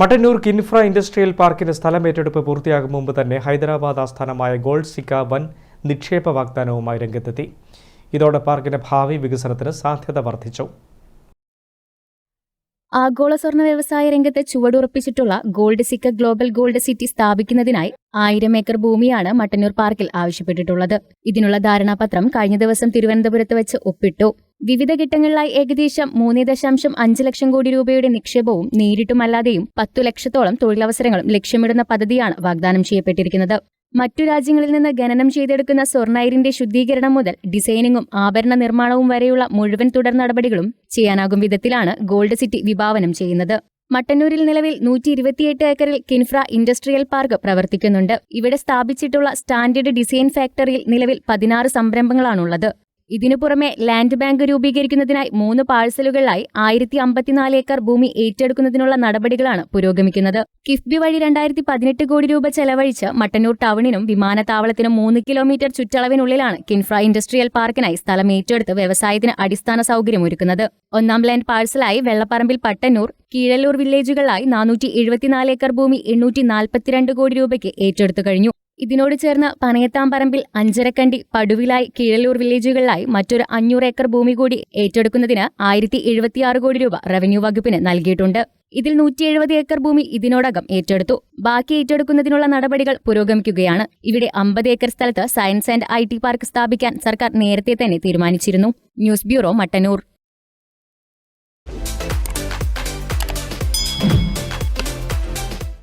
Mattannur KINFRA industrial പാർക്കിന്റെ സ്ഥലം ഏറ്റെടുപ്പ് പൂർത്തിയാകും മുമ്പ് തന്നെ ഹൈദരാബാദ് ആസ്ഥാനമായ ഗോൾഡ് സിക്ക വൻ നിക്ഷേപ വാഗ്ദാനവുമായി രംഗത്തെത്തി. ഇതോടെ പാർക്കിന്റെ ഭാവി വികസനത്തിന് സാധ്യത വർദ്ധിച്ചു. ആഗോള സ്വർണ വ്യവസായ രംഗത്ത് ചുവടുറപ്പിച്ചിട്ടുള്ള ഗോൾഡ് സിക്ക ഗ്ലോബൽ ഗോൾഡ് സിറ്റി സ്ഥാപിക്കുന്നതിനായി ആയിരം ഏക്കർ ഭൂമിയാണ് മട്ടന്നൂർ പാർക്കിൽ ആവശ്യപ്പെട്ടിട്ടുള്ളത്. ഇതിനുള്ള ധാരണാപത്രം കഴിഞ്ഞ ദിവസം തിരുവനന്തപുരത്ത് വെച്ച് ഒപ്പിട്ടു. വിവിധ ഘട്ടങ്ങളിലായി ഏകദേശം മൂന്ന് ദശാംശം അഞ്ച് ലക്ഷം കോടി രൂപയുടെ നിക്ഷേപവും നേരിട്ടുമല്ലാതെയും പത്തു ലക്ഷത്തോളം തൊഴിലവസരങ്ങളും ലക്ഷ്യമിടുന്ന പദ്ധതിയാണ് വാഗ്ദാനം ചെയ്യപ്പെട്ടിരിക്കുന്നത്. മറ്റു രാജ്യങ്ങളിൽ നിന്ന് ഖനനം ചെയ്തെടുക്കുന്ന സ്വർണയരിന്റെ ശുദ്ധീകരണം മുതൽ ഡിസൈനിങ്ങും ആഭരണ നിർമ്മാണവും വരെയുള്ള മുഴുവൻ തുടർ നടപടികളും ചെയ്യാനാകും വിധത്തിലാണ് ഗോൾഡ് സിറ്റി വിഭാവനം ചെയ്യുന്നത്. മട്ടന്നൂരിൽ നിലവിൽ നൂറ്റി ഇരുപത്തിയെട്ട് ഏക്കറിൽ കിൻഫ്ര ഇൻഡസ്ട്രിയൽ പാർക്ക് പ്രവർത്തിക്കുന്നുണ്ട്. ഇവിടെ സ്ഥാപിച്ചിട്ടുള്ള സ്റ്റാൻഡേർഡ് ഡിസൈൻ ഫാക്ടറിയിൽ നിലവിൽ പതിനാറ് സംരംഭങ്ങളാണുള്ളത്. ഇതിനു പുറമെ ലാൻഡ് ബാങ്ക് രൂപീകരിക്കുന്നതിനായി മൂന്ന് പാഴ്സലുകളിലായി ആയിരത്തി അമ്പത്തിനാല് ഏക്കർ ഭൂമി ഏറ്റെടുക്കുന്നതിനുള്ള നടപടികളാണ് പുരോഗമിക്കുന്നത്. കിഫ്ബി വഴി രണ്ടായിരത്തി പതിനെട്ട് കോടി രൂപ ചെലവഴിച്ച് മട്ടന്നൂർ ടൗണിനും വിമാനത്താവളത്തിനും മൂന്ന് കിലോമീറ്റർ ചുറ്റളവിനുള്ളിലാണ് കിൻഫ്ര ഇൻഡസ്ട്രിയൽ പാർക്കിനായി സ്ഥലം ഏറ്റെടുത്ത് വ്യവസായത്തിന് അടിസ്ഥാന സൗകര്യമൊരുക്കുന്നത് ഒന്നാം ലാൻഡ് പാഴ്സലായി വെള്ളപ്പറമ്പിൽ പട്ടന്നൂർ കീഴല്ലൂർ വില്ലേജുകളിലായി നാനൂറ്റി ഏക്കർ ഭൂമി എണ്ണൂറ്റി കോടി രൂപയ്ക്ക് ഏറ്റെടുത്തു കഴിഞ്ഞു. ഇതിനോട് ചേർന്ന് പനയത്താമ്പറമ്പിൽ അഞ്ചരക്കണ്ടി പടുവിലായി കീഴല്ലൂർ വില്ലേജുകളിലായി മറ്റൊരു അഞ്ഞൂറ് ഏക്കർ ഭൂമി കൂടി ഏറ്റെടുക്കുന്നതിന് ആയിരത്തി എഴുപത്തിയാറ് കോടി രൂപ റവന്യൂ വകുപ്പിന് നൽകിയിട്ടുണ്ട്. ഇതിൽ നൂറ്റി എഴുപത് ഏക്കർ ഭൂമി ഇതിനോടകം ഏറ്റെടുത്തു. ബാക്കി ഏറ്റെടുക്കുന്നതിനുള്ള നടപടികൾ പുരോഗമിക്കുകയാണ്. ഇവിടെ അമ്പത് ഏക്കർ സ്ഥലത്ത് സയൻസ് ആൻഡ് ഐ പാർക്ക് സ്ഥാപിക്കാൻ സർക്കാർ നേരത്തെ തന്നെ തീരുമാനിച്ചിരുന്നു. News bureau Mattannur.